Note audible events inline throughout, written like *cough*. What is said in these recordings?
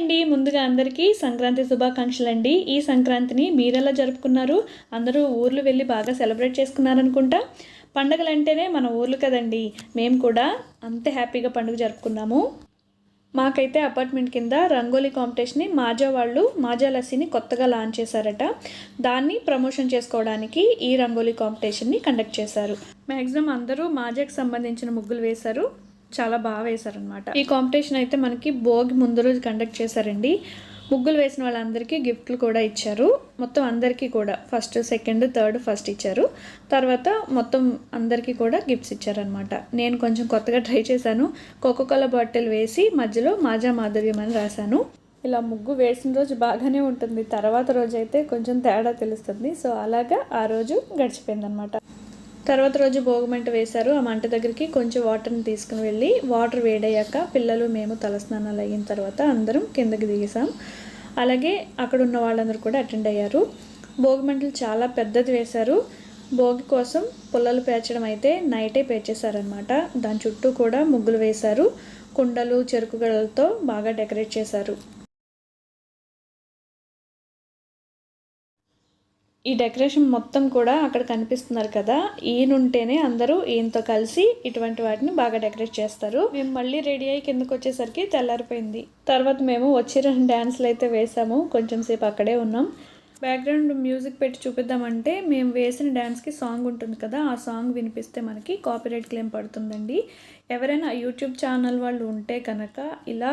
అండి. ముందుగా అందరికీ సంక్రాంతి శుభాకాంక్షలు అండి ఈ సంక్రాంతిని మీరెలా జరుపుకున్నారు? అందరూ ఊర్లు వెళ్ళి బాగా సెలబ్రేట్ చేసుకున్నారనుకుంటా? పండగలు అంటేనే మన ఊర్లు కదండి. మేము కూడా అంతే హ్యాపీగా పండుగ జరుపుకున్నాము. మాకైతే అపార్ట్మెంట్ కింద రంగోలీ కాంపిటీషన్ని మాజా వాళ్ళు మాజా లస్సీని కొత్తగా లాంచ్ చేశారట. దాన్ని ప్రమోషన్ చేసుకోవడానికి ఈ రంగోలీ కాంపిటీషన్ని కండక్ట్ చేశారు. మ్యాక్సిమం అందరూ మాజాకి సంబంధించిన ముగ్గులు వేశారు. చాలా బాగా వేశారనమాట ఈ కాంపిటీషన్ అయితే మనకి భోగి ముందు రోజు కండక్ట్ చేశారండి. ముగ్గులు వేసిన వాళ్ళందరికీ గిఫ్ట్లు కూడా ఇచ్చారు. మొత్తం అందరికీ కూడా ఫస్ట్ సెకండ్ థర్డ్ ఫస్ట్ ఇచ్చారు. తర్వాత మొత్తం అందరికీ కూడా గిఫ్ట్స్ ఇచ్చారనమాట నేను కొంచెం కొత్తగా *laughs* ట్రై చేశాను. కోకోకోలా బాటిల్ వేసి మధ్యలో మాజా మాధవ్యం అని రాశాను. ఇలా ముగ్గు వేసిన రోజు బాగానే ఉంటుంది. తర్వాత రోజు అయితే కొంచెం తేడా తెలుస్తుంది. సో అలాగా ఆ రోజు గడిచిపోయిందనమాట తర్వాత రోజు భోగిమంట వేశారు. ఆ మంట దగ్గరికి కొంచెం వాటర్ని తీసుకుని వెళ్ళి వాటర్ వేడయ్యాక పిల్లలు మేము తలస్నానాలు అయిన తర్వాత అందరం కిందకి దిగేసాం అలాగే అక్కడ ఉన్న వాళ్ళందరూ కూడా అటెండ్ అయ్యారు. భోగిమంటలు చాలా పెద్దది వేశారు. భోగి కోసం పుల్లలు పేర్చడం అయితే నైటే పేర్చేశారనమాట దాని చుట్టూ కూడా ముగ్గులు వేశారు. కుండలు చెరుకు గడలతో బాగా డెకరేట్ చేశారు. ఈ డెకరేషన్ మొత్తం కూడా అక్కడ కనిపిస్తున్నారు కదా. ఈయన ఉంటేనే అందరూ ఈయనతో కలిసి ఇటువంటి వాటిని బాగా డెకరేట్ చేస్తారు. మేము మళ్ళీ రెడీ అయ్యి కిందకు వచ్చేసరికి తెల్లారిపోయింది. తర్వాత మేము వచ్చి రెండు డ్యాన్స్లు అయితే వేసాము. కొంచెం సేపు అక్కడే ఉన్నాం. బ్యాక్గ్రౌండ్ మ్యూజిక్ పెట్టి చూపిద్దామంటే మేము వేసిన డ్యాన్స్కి సాంగ్ ఉంటుంది కదా ఆ సాంగ్ వినిపిస్తే మనకి కాపీరైట్ క్లెయిమ్ పడుతుందండి. ఎవరైనా యూట్యూబ్ ఛానల్ వాళ్ళు ఉంటే కనుక ఇలా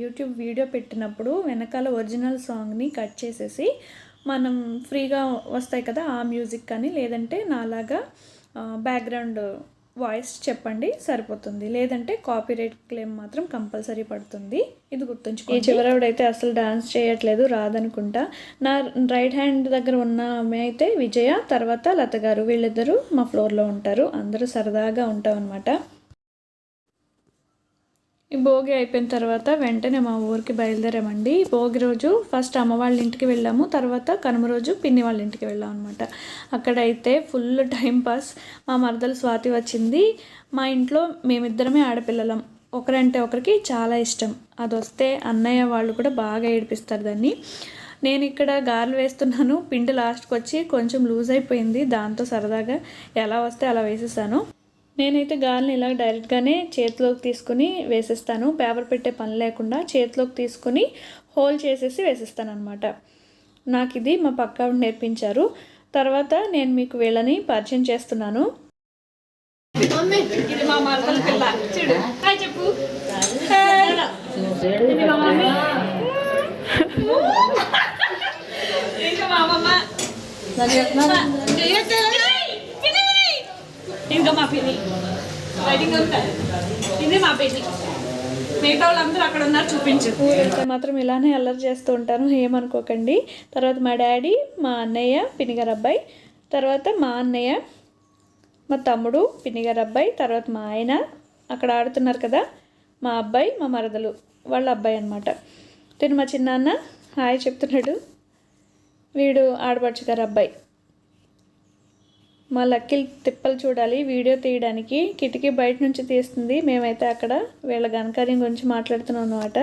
యూట్యూబ్ వీడియో పెట్టినప్పుడు వెనకాల ఒరిజినల్ సాంగ్ని కట్ చేసేసి మనం ఫ్రీగా వస్తాయి కదా ఆ మ్యూజిక్ కానీ లేదంటే నాలాగా బ్యాక్గ్రౌండ్ వాయిస్ చెప్పండి సరిపోతుంది. లేదంటే కాపీరైట్ క్లెయిమ్ మాత్రం కంపల్సరీ పడుతుంది. ఇది గుర్తుంచుకో ఈ చివరావిడైతే అసలు డాన్స్ చేయట్లేదు రాదనుకుంటా. నా రైట్ హ్యాండ్ దగ్గర ఉన్న ఆమె అయితే విజయ తర్వాత లత గారు వీళ్ళిద్దరూ మా ఫ్లోర్లో ఉంటారు. అందరూ సరదాగా ఉంటాం అనమాట ఈ భోగి అయిపోయిన తర్వాత వెంటనే మా ఊరికి బయలుదేరామండి. భోగి రోజు ఫస్ట్ అమ్మ వాళ్ళ ఇంటికి వెళ్ళాము. తర్వాత కనుమ రోజు పిన్ని వాళ్ళ ఇంటికి వెళ్ళాం అనమాట అక్కడైతే ఫుల్ టైం పాస్ మా మరదలు స్వాతి వచ్చింది. మా ఇంట్లో మేమిద్దరమే ఆడపిల్లలం. ఒకరంటే ఒకరికి చాలా ఇష్టం. అది వస్తే అన్నయ్య వాళ్ళు కూడా బాగా ఏడిపిస్తారు దాన్ని. నేను ఇక్కడ గారెలు వేస్తున్నాను. పిండి లాస్ట్కి వచ్చి కొంచెం లూజ్ అయిపోయింది. దాంతో సరదాగా ఎలా వస్తే అలా వేసేసాను. నేనైతే గాలిని ఇలా డైరెక్ట్గానే చేతిలోకి తీసుకుని వేసేస్తాను. పేపర్ పెట్టే పని లేకుండా చేతిలోకి తీసుకుని హోల్ చేసేసి వేసేస్తాను అనమాట నాకు ఇది మా పక్క నేర్పించారు. తర్వాత నేను మీకు వీళ్ళని పరిచయం చేస్తున్నాను. ఇది మా మరదల పిల్ల. చూడు. హాయ్ చెప్పు. ఇది మా మమ్మీ. *laughs* ఇంకా మా అమ్మమ్మ. ఇంకా మా పిల్లి రైటింగ్ అంతా. ఇది మా పిల్లి మిగతా వాళ్ళందరూ అక్కడ ఉన్నారు చూపించు. అయితే మాత్రం ఇలానే అల్లరి చేస్తూ ఉంటాను ఏమనుకోకండి. తర్వాత మా డాడీ మా అన్నయ్య పినిగారు అబ్బాయి తర్వాత మా అన్నయ్య మా తమ్ముడు పిన్నిగారు అబ్బాయి తర్వాత మా ఆయన. అక్కడ ఆడుతున్నారు కదా మా అబ్బాయి మా మరదలు వాళ్ళ అబ్బాయి అనమాట తిను మా చిన్నాన్న హాయ్ చెప్తున్నాడు. వీడు ఆడపడుచు గారు అబ్బాయి. మా లక్కీ తిప్పలు చూడాలి వీడియో తీయడానికి. కిటికీ బయట నుంచి తీస్తుంది. మేమైతే అక్కడ వీళ్ళ గణకార్యం గురించి మాట్లాడుతున్నాం అనమాట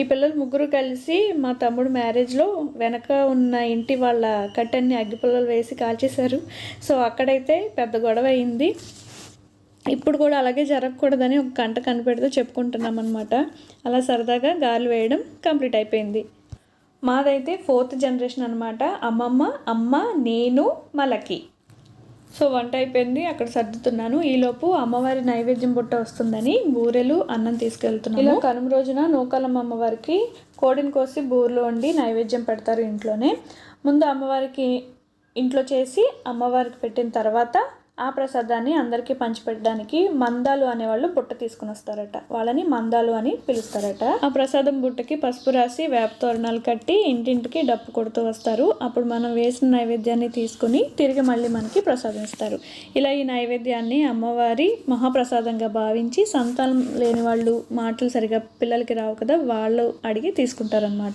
ఈ పిల్లలు ముగ్గురు కలిసి మా తమ్ముడు మ్యారేజ్లో వెనక ఉన్న ఇంటి వాళ్ళ కట్టన్ని అగ్గిపుల్లలు వేసి కాల్చేశారు. సో అక్కడైతే పెద్ద గొడవ అయింది. ఇప్పుడు కూడా అలాగే జరగకూడదని ఒక గంట కనిపెడుతూ చెప్పుకుంటున్నాం అనమాట అలా సరదాగా గాలి వేయడం కంప్లీట్ అయిపోయింది. మాదైతే ఫోర్త్ జనరేషన్ అనమాట అమ్మమ్మ అమ్మ నేను మా లక్కీ. సో వంట అయిపోయింది అక్కడ సర్దుతున్నాను. ఈలోపు అమ్మవారి నైవేద్యం బుట్ట వస్తుందని బూరెలు అన్నం తీసుకెళ్తున్నాను ఇలా కనుమ రోజున నూకాలమ్మ అమ్మవారికి కోడిని కోసి బూరెలు వండి నైవేద్యం పెడతారు ఇంట్లోనే. ముందు అమ్మవారికి ఇంట్లో చేసి అమ్మవారికి పెట్టిన తర్వాత ఆ ప్రసాదాన్ని అందరికీ పంచిపెట్టడానికి మందాలు అనేవాళ్ళు బుట్ట తీసుకుని వస్తారట. వాళ్ళని మందాలు అని పిలుస్తారట. ఆ ప్రసాదం బుట్టకి పసుపు రాసి వేప తోరణాలు కట్టి ఇంటింటికి డప్పు కొడుతూ వస్తారు. అప్పుడు మనం వేసిన నైవేద్యాన్ని తీసుకుని తిరిగి మళ్ళీ మనకి ప్రసాదం ఇస్తారు. ఇలా ఈ నైవేద్యాన్ని అమ్మవారి మహాప్రసాదంగా భావించి సంతానం లేని వాళ్ళు మాటలు సరిగా పిల్లలకి రావు కదా వాళ్ళు అడిగి తీసుకుంటారనమాట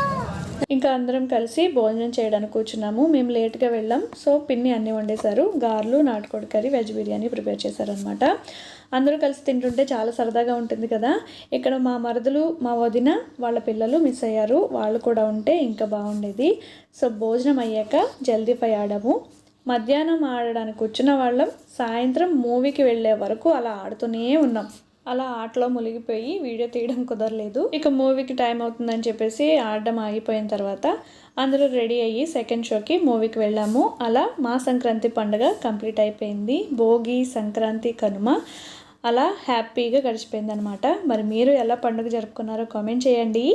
ఇంకా అందరం కలిసి భోజనం చేయడానికి కూర్చున్నాము. మేము లేట్గా వెళ్ళాం. సో పిన్ని అన్నీ వండేశారు. గార్లు నాటుకోడి కర్రీ వెజ్ బిర్యానీ ప్రిపేర్ చేశారనమాట అందరూ కలిసి తింటుంటే చాలా సరదాగా ఉంటుంది కదా. ఇక్కడ మా మరదలు మా వదిన వాళ్ళ పిల్లలు మిస్ అయ్యారు. వాళ్ళు కూడా ఉంటే ఇంకా బాగుండేది. సో భోజనం అయ్యాక జల్దీ ఫై ఆడాము. మధ్యాహ్నం ఆడడానికి కూర్చున్న వాళ్ళం. సాయంత్రం మూవీకి వెళ్ళే వరకు అలా ఆడుతూనే ఉన్నాం. అలా ఆటలో మునిగిపోయి వీడియో తీయడం కుదరలేదు. ఇక మూవీకి టైం అవుతుందని చెప్పేసి ఆడడం ఆగిపోయిన తర్వాత అందరూ రెడీ అయ్యి సెకండ్ షోకి మూవీకి వెళ్ళాము. అలా మా సంక్రాంతి పండుగ కంప్లీట్ అయిపోయింది. భోగి సంక్రాంతి కనుమ అలా హ్యాపీగా గడిచిపోయింది అనమాట మరి మీరు ఎలా పండుగ జరుపుకున్నారో కామెంట్ చేయండి.